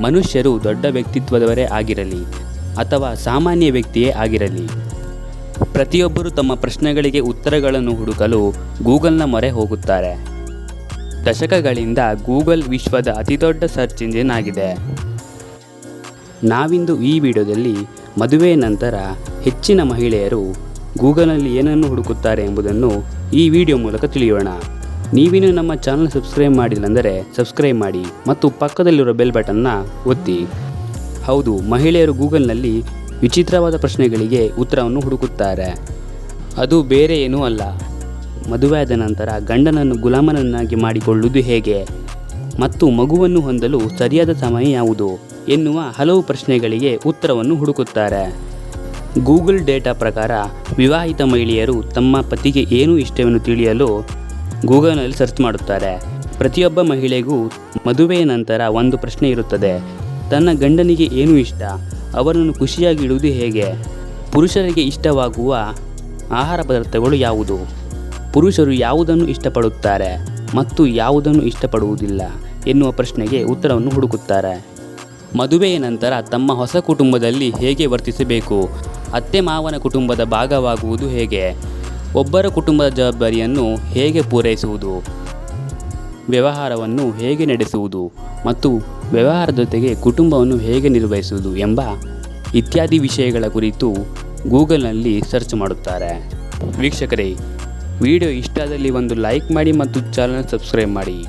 ಮನುಷ್ಯರು ದೊಡ್ಡ ವ್ಯಕ್ತಿತ್ವದವರೇ ಆಗಿರಲಿ ಅಥವಾ ಸಾಮಾನ್ಯ ವ್ಯಕ್ತಿಯೇ ಆಗಿರಲಿ. ಪ್ರತಿಯೊಬ್ಬರು ತಮ್ಮ ಪ್ರಶ್ನೆಗಳಿಗೆ ಉತ್ತರಗಳನ್ನು ಹುಡುಕಲು ಗೂಗಲ್ನ ಮೊರೆ ಹೋಗುತ್ತಾರೆ. ದಶಕಗಳಿಂದ ಗೂಗಲ್ ವಿಶ್ವದ ಅತಿದೊಡ್ಡ ಸರ್ಚ್ ಇಂಜಿನ್ ಆಗಿದೆ. ನಾವಿಂದು ಈ ವಿಡಿಯೋದಲ್ಲಿ ಮದುವೆ ನಂತರ ಹೆಚ್ಚಿನ ಮಹಿಳೆಯರು ಗೂಗಲ್ನಲ್ಲಿ ಏನನ್ನು ಹುಡುಕುತ್ತಾರೆ ಎಂಬುದನ್ನು ಈ ವಿಡಿಯೋ ಮೂಲಕ ತಿಳಿಯೋಣ. ನೀವಿನ್ನೂ ನಮ್ಮ ಚಾನಲ್ ಸಬ್ಸ್ಕ್ರೈಬ್ ಮಾಡಿಲ್ಲ ಅಂದರೆ ಸಬ್ಸ್ಕ್ರೈಬ್ ಮಾಡಿ ಮತ್ತು ಪಕ್ಕದಲ್ಲಿರೋ ಬೆಲ್ ಬಟನ್ನ ಒತ್ತಿ. ಹೌದು, ಮಹಿಳೆಯರು ಗೂಗಲ್ನಲ್ಲಿ ವಿಚಿತ್ರವಾದ ಪ್ರಶ್ನೆಗಳಿಗೆ ಉತ್ತರವನ್ನು ಹುಡುಕುತ್ತಾರೆ. ಅದು ಬೇರೆ ಏನೂ ಅಲ್ಲ. ಮದುವೆಯಾದ ನಂತರ ಗಂಡನನ್ನು ಗುಲಾಮನನ್ನಾಗಿ ಮಾಡಿಕೊಳ್ಳುವುದು ಹೇಗೆ? ಮತ್ತು ಮಗುವನ್ನು ಹೊಂದಲು ಸರಿಯಾದ ಸಮಯ ಯಾವುದು? ಎನ್ನುವ ಹಲವು ಪ್ರಶ್ನೆಗಳಿಗೆ ಉತ್ತರವನ್ನು ಹುಡುಕುತ್ತಾರೆ. ಗೂಗಲ್ ಡೇಟಾ ಪ್ರಕಾರ ವಿವಾಹಿತ ಮಹಿಳೆಯರು ತಮ್ಮ ಪತಿಗೆ ಏನು ಇಷ್ಟವೆಂದು ತಿಳಿಯಲು ಗೂಗಲ್ನಲ್ಲಿ ಸರ್ಚ್ ಮಾಡುತ್ತಾರೆ. ಪ್ರತಿಯೊಬ್ಬ ಮಹಿಳೆಗೂ ಮದುವೆಯ ನಂತರ ಒಂದು ಪ್ರಶ್ನೆ ಇರುತ್ತದೆ. ತನ್ನ ಗಂಡನಿಗೆ ಏನು ಇಷ್ಟ? ಅವರನ್ನು ಖುಷಿಯಾಗಿ ಇಡುವುದು ಹೇಗೆ? ಪುರುಷರಿಗೆ ಇಷ್ಟವಾಗುವ ಆಹಾರ ಪದಾರ್ಥಗಳು ಯಾವುದು? ಪುರುಷರು ಯಾವುದನ್ನು ಇಷ್ಟಪಡುತ್ತಾರೆ ಮತ್ತು ಯಾವುದನ್ನು ಇಷ್ಟಪಡುವುದಿಲ್ಲ ಎನ್ನುವ ಪ್ರಶ್ನೆಗೆ ಉತ್ತರವನ್ನು ಹುಡುಕುತ್ತಾರೆ. ಮದುವೆಯ ನಂತರ ತಮ್ಮ ಹೊಸ ಕುಟುಂಬದಲ್ಲಿ ಹೇಗೆ ವರ್ತಿಸಬೇಕು? ಅತ್ತೆ ಮಾವನ ಕುಟುಂಬದ ಭಾಗವಾಗುವುದು ಹೇಗೆ? ಒಬ್ಬರ ಕುಟುಂಬದ ಜವಾಬ್ದಾರಿಯನ್ನು ಹೇಗೆ ಪೂರೈಸುವುದು? ವ್ಯವಹಾರವನ್ನು ಹೇಗೆ ನಡೆಸುವುದು? ಮತ್ತು ವ್ಯವಹಾರದ ಜೊತೆಗೆ ಕುಟುಂಬವನ್ನು ಹೇಗೆ ನಿರ್ವಹಿಸುವುದು ಎಂಬ ಇತ್ಯಾದಿ ವಿಷಯಗಳ ಕುರಿತು ಗೂಗಲ್ನಲ್ಲಿ ಸರ್ಚ್ ಮಾಡುತ್ತಾರೆ. ವೀಕ್ಷಕರೇ, ವಿಡಿಯೋ ಇಷ್ಟದಲ್ಲಿ ಒಂದು ಲೈಕ್ ಮಾಡಿ ಮತ್ತು ಚಾನಲ್ ಸಬ್ಸ್ಕ್ರೈಬ್ ಮಾಡಿ.